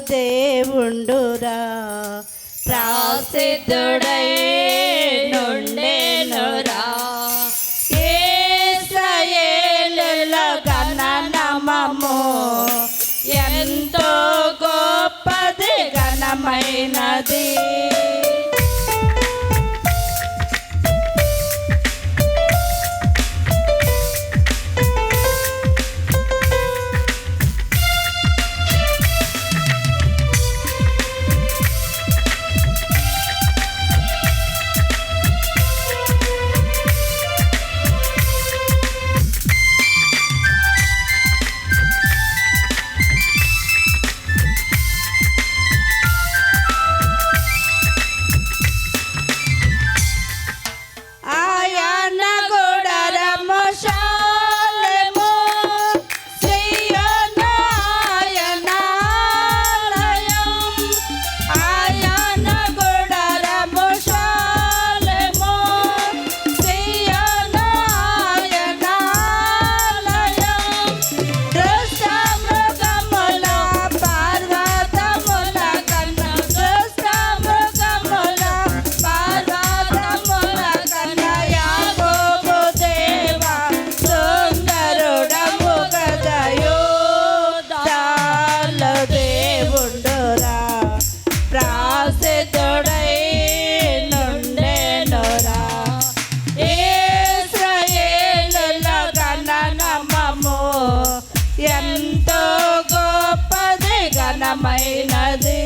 దేవుండురా. ప్రసిద్ధుడై ఎంతో గొప్పది ఘనమైనది.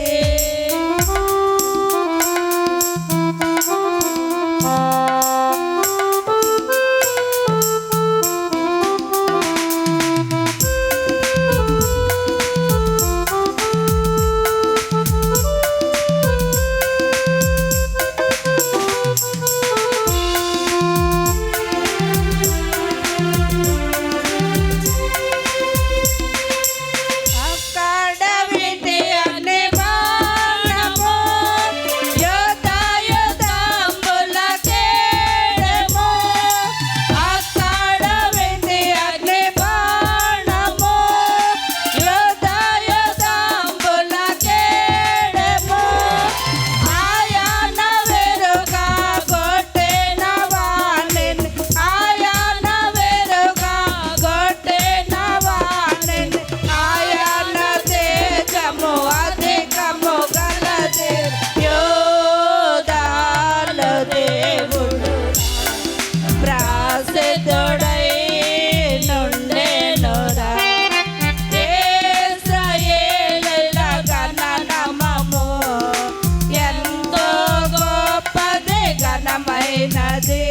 না দে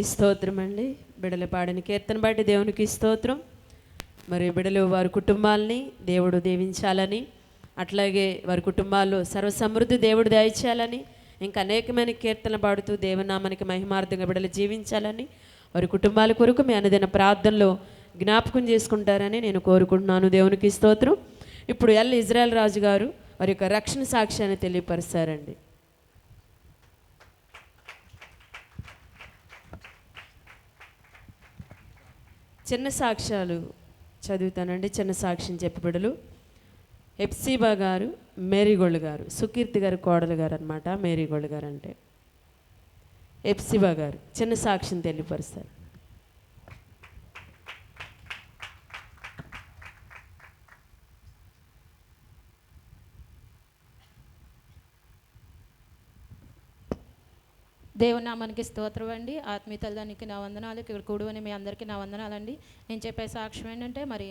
దేవునికి స్తోత్రం అండి. బిడల పాడిన కీర్తన బట్టి దేవునికి స్తోత్రం. మరి బిడలు వారి కుటుంబాలని దేవుడు దీవించాలని అట్లాగే వారి కుటుంబాల్లో సర్వసమృద్ధి దేవుడు దయచేయాలని ఇంకా అనేకమైన కీర్తనలు పాడుతూ దేవనామానికి మహిమార్థంగా బిడలు జీవించాలని వారి కుటుంబాల కొరకు మీ అనుదిన ప్రార్థనలో జ్ఞాపకం చేసుకుంటారని నేను కోరుకుంటున్నాను. దేవునికి స్తోత్రం. ఇప్పుడు ఎల్. ఇజ్రాయెల్ రాజు గారు వారి యొక్క రక్షణ సాక్ష్యాన్ని తెలియపరుస్తారండి. చిన్న సాక్ష్యాలు చదువుతానండి చిన్న సాక్ష్యం చెప్పి ఎప్సీబా గారు మేరీగోల్డ్ గారు సుకీర్తి గారు కోడలు గారు అనమాట మేరీగోల్డ్ గారు అంటే ఎప్సిబా గారు చిన్న సాక్ష్యం తెలియపరుస్తారు. దేవుని నామానికి స్తోత్రం అండి. ఆత్మీయతల్దానికి నా వందనాలు ఇక్కడ కూడువని మీ అందరికీ నా వందనాలండి. నేను చెప్పే సాక్ష్యం ఏంటంటే మరి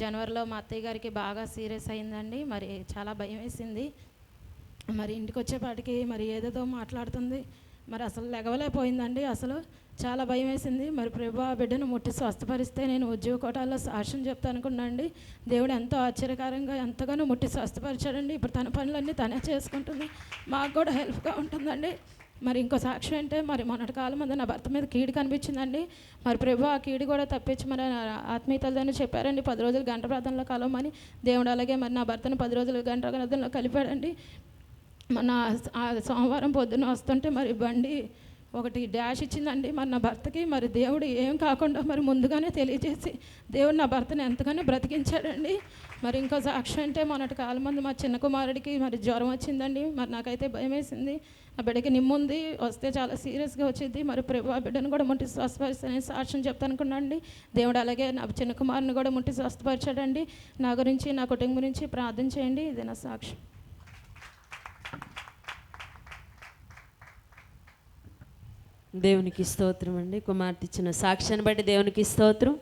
జనవరిలో మా అత్తయ్య గారికి బాగా సీరియస్ అయిందండి. మరి చాలా భయం వేసింది. మరి ఇంటికి వచ్చేపాటికి మరి ఏదేదో మాట్లాడుతుంది. మరి అసలు లెగవలేకపోయిందండి అసలు చాలా భయం వేసింది. మరి ప్రభా ఆ బిడ్డను ముట్టి స్వస్థపరిస్తే నేను ఉద్యోగ కోటాల్లో సాక్ష్యం చెప్తాను అనుకున్నాండి దేవుడు ఎంతో ఆశ్చర్యకరంగా ఎంతగానో ముట్టి స్వస్థపరిచాడండి. ఇప్పుడు తన పనులన్నీ తనే చేసుకుంటుంది. మాకు కూడా హెల్ప్గా ఉంటుందండి. మరి ఇంకో సాక్ష్యం అంటే మరి మొన్నటి కాలం ముందు నా భర్త మీద కీడు కనిపించిందండి. మరి ప్రభు ఆ కీడు కూడా తప్పించి మరి ఆత్మీయతలని చెప్పారండి. పది రోజులు గంట ప్రార్థనలో కలవమని దేవుడు అలాగే మరి నా భర్తను పది రోజులు గంట ప్రార్థనలో కలిపాడండి. మన సోమవారం పొద్దున్న వస్తుంటే మరి బండి ఒకటి డాష్ ఇచ్చిందండి మరి నా భర్తకి మరి దేవుడు ఏం కాకుండా మరి ముందుగానే తెలియజేసి దేవుడు నా భర్తను ఎంతగానో బ్రతికించాడండి. మరి ఇంకో సాక్ష్యం అంటే మొన్నటి కాలం మంది మా చిన్న కుమారుడికి మరి జ్వరం వచ్చిందండి. మరి నాకైతే భయం వేసింది ఆ బిడ్డకి నిమ్ముంది వస్తే చాలా సీరియస్గా వచ్చింది. మరి ప్రభు ఆ బిడ్డను కూడా ముట్టి స్వస్థపరిస్తానని సాక్ష్యం చెప్తానుకున్నాండి దేవుడు అలాగే నా చిన్న కుమారుని కూడా ముట్టి స్వస్థపరిచాడండి. నా గురించి నా కుటుంబం గురించి ప్రార్థన చేయండి. ఇది నా సాక్ష్యం. దేవునికి స్తోత్రం అండి. కుమార్తె ఇచ్చిన సాక్ష్యాన్ని బట్టి దేవునికి స్తోత్రం.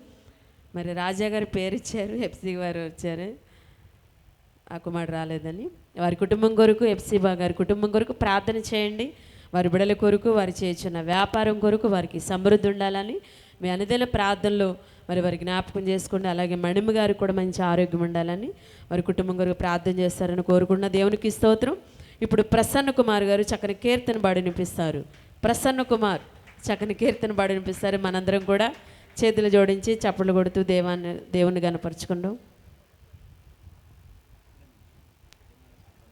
మరి రాజా గారి పేరు ఇచ్చారు ఎఫ్సి గారు వచ్చారు. ఆ కుమారుడు రాలేదని. వారి కుటుంబం కొరకు ఎఫ్సిబా గారి కుటుంబం కొరకు ప్రార్థన చేయండి. వారి బిడల కొరకు వారు చేస్తున్న వ్యాపారం కొరకు వారికి సమృద్ధి ఉండాలని మీ అనుదిన ప్రార్థనలో మరి వారి జ్ఞాపకం చేసుకోండి అలాగే మణిమ గారికి కూడా మంచి ఆరోగ్యం ఉండాలని వారి కుటుంబం కొరకు ప్రార్థన చేస్తారని కోరుకున్న దేవునికి స్తోత్రం. ఇప్పుడు ప్రసన్న కుమార్ గారు చక్కని కీర్తన బాడినిపిస్తారు ప్రసన్న కుమార్ చక్కని కీర్తన బాడి వినిపిస్తారు. మనందరం కూడా చేతులు జోడించి చప్పట్లు కొడుతూ దేవాన్ని దేవుని గనపరుచుకుందాం